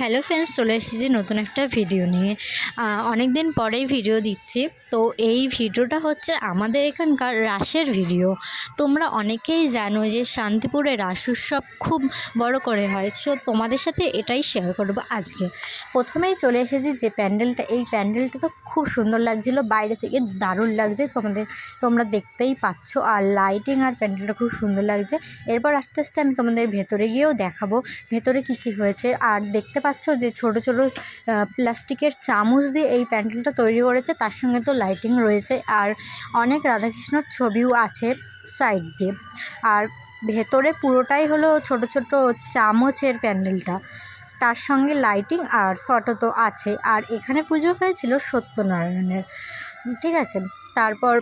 Hello friends চলে এসেছি নতুন একটা ভিডিও নিয়ে। অনেক দিন পরেই ভিডিও দিচ্ছি। তো এই ভিডিওটা হচ্ছে আমাদের এখানকার রাসের ভিডিও তোমরা অনেকেই জানো যে শান্তিপুরে রাস উৎসব খুব বড় করে হয়। সো তোমাদের সাথে এটাই শেয়ার করব আজকে। প্রথমেই চলে এসেছি যে প্যান্ডেলটা, এই প্যান্ডেলটা তো খুব সুন্দর লাগছিল। বাইরে থেকে দারুণ লাগছে। তোমাদের, তোমরা দেখতেই পাচ্ছ। আর লাইটিং আর প্যান্ডেলটা খুব সুন্দর লাগছে। এরপর আস্তে আস্তে আমি তোমাদের ভেতরে গিয়েও দেখাবো। ভেতরে কী কী হয়েছে? আর দেখতে পাচ্ছ যে ছোট ছোট প্লাস্টিকের চামচ দিয়ে এই প্যান্ডেলটা তৈরি করেছে, তার সঙ্গে তো লাইটিং রয়েছে আর অনেক রাধাকৃষ্ণর ছবিও আছে সাইড দিয়ে। আর ভেতরে পুরোটাই হলো ছোট ছোট চামচের প্যান্ডেলটা, তার সঙ্গে লাইটিং আর ফটো তো আছে। আর এখানে পুজো হয়েছিল সত্যনারায়ণের, ঠিক আছে? তারপর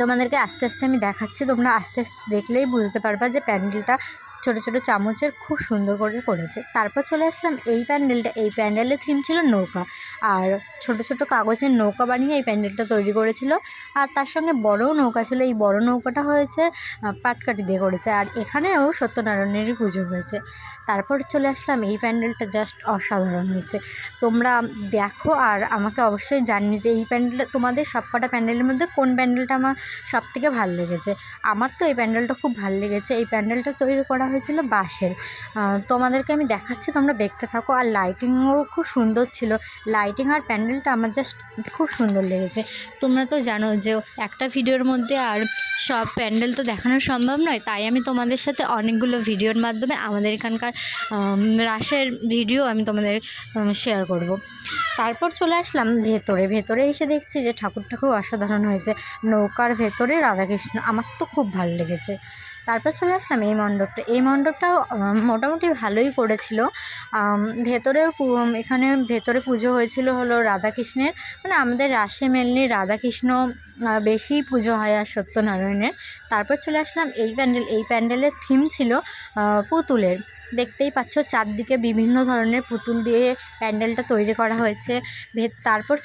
তোমাদেরকে আস্তে আস্তে আমি দেখাচ্ছি, তোমরা আস্তে আস্তে দেখলেই বুঝতে পারবা যে প্যান্ডেলটা ছোটো ছোটো চামচের খুব সুন্দর করে করেছে। তারপর চলে আসলাম এই প্যান্ডেলটা। এই প্যান্ডেলের থিম ছিল নৌকা। আর ছোটো ছোটো কাগজের নৌকা বানিয়ে এই প্যান্ডেলটা তৈরি করেছিল। আর তার সঙ্গে বড়ও নৌকা ছিল। এই বড় নৌকাটা হয়েছে পাটকাঠি দিয়ে করেছে। আর এখানেও সত্যনারায়ণেরই পুজো হয়েছে। তারপর চলে আসলাম এই প্যান্ডেলটা জাস্ট অসাধারণ হয়েছে। তোমরা দেখো আর আমাকে অবশ্যই জানিও যে এই প্যান্ডেলটা, তোমাদের সবকটা প্যান্ডেলের মধ্যে কোন প্যান্ডেলটা আমার সবথেকে ভালো লেগেছে। আমার তো এই প্যান্ডেলটা খুব ভালো লেগেছে। এই প্যান্ডেলটা তৈরি করা হয়েছিল বাঁশের। তোমাদেরকে আমি দেখাচ্ছি, তোমরা দেখতে থাকো। আর লাইটিংও খুব সুন্দর ছিল। লাইটিং আর প্যান্ডেলটা আমার জাস্ট খুব সুন্দর লেগেছে। তোমরা তো জানো যে একটা ভিডিওর মধ্যে আর সব প্যান্ডেল তো দেখানো সম্ভব নয়। তাই আমি তোমাদের সাথে অনেকগুলো ভিডিওর মাধ্যমে আমাদের এখানকার রাসের ভিডিও আমি তোমাদের শেয়ার করব। তারপর চলে আসলাম ভেতরে। ভেতরে এসে দেখছি যে ঠাকুরটা খুব অসাধারণ হয়েছে। নৌকার ভেতরে রাধাকৃষ্ণ। আমার তো খুব ভালো লেগেছে। তারপর চলে আসলাম এই মণ্ডপটা। এই মণ্ডপটাও মোটামুটি ভালোই করেছিল। ভেতরেও এখানে ভেতরে পুজো হয়েছিল হলো রাধাকৃষ্ণের। মানে আমাদের রাশে মেনলি রাধাকৃষ্ণ বেশি পুজো হয় আর সত্যনারায়ণের। তারপর চলে আসলাম এই প্যান্ডেল, এই প্যান্ডেলের থিম ছিল পুতুলের। দেখতেই পাচ্ছ চারদিকে বিভিন্ন ধরনের পুতুল দিয়ে প্যান্ডেলটা তৈরি করা হয়েছে। তারপর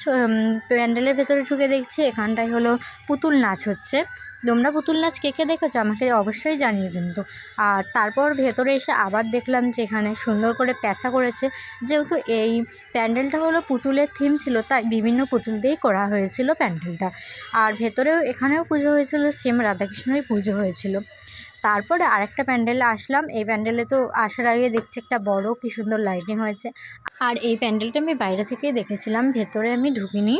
প্যান্ডেলের ভেতরে ঢুকে দেখছি এখানটায় হলো পুতুল নাচ হচ্ছে। তোমরা পুতুল নাচ কে কে দেখেছ আমাকে অবশ্যই জানিয়ে কিন্তু। আর তারপর ভেতরে এসে আবার দেখলাম যে এখানে সুন্দর করে প্যাঁচা করেছে। যেহেতু এই প্যান্ডেলটা হলো পুতুলের থিম ছিল, তাই বিভিন্ন পুতুল দিয়েই করা হয়েছিল প্যান্ডেলটা। আর ভেতরেও এখানেও পুজো হয়েছিল সেম রাধাকৃষ্ণই পুজো হয়েছিল। তারপরে আরেকটা প্যান্ডেলে আসলাম, এই প্যান্ডেলে তো আসার আগে দেখছি একটা বড় কি সুন্দর লাইটিং হয়েছে। আর এই প্যান্ডেলটা আমি বাইরে থেকেই দেখেছিলাম, ভেতরে আমি ঢুকিনি।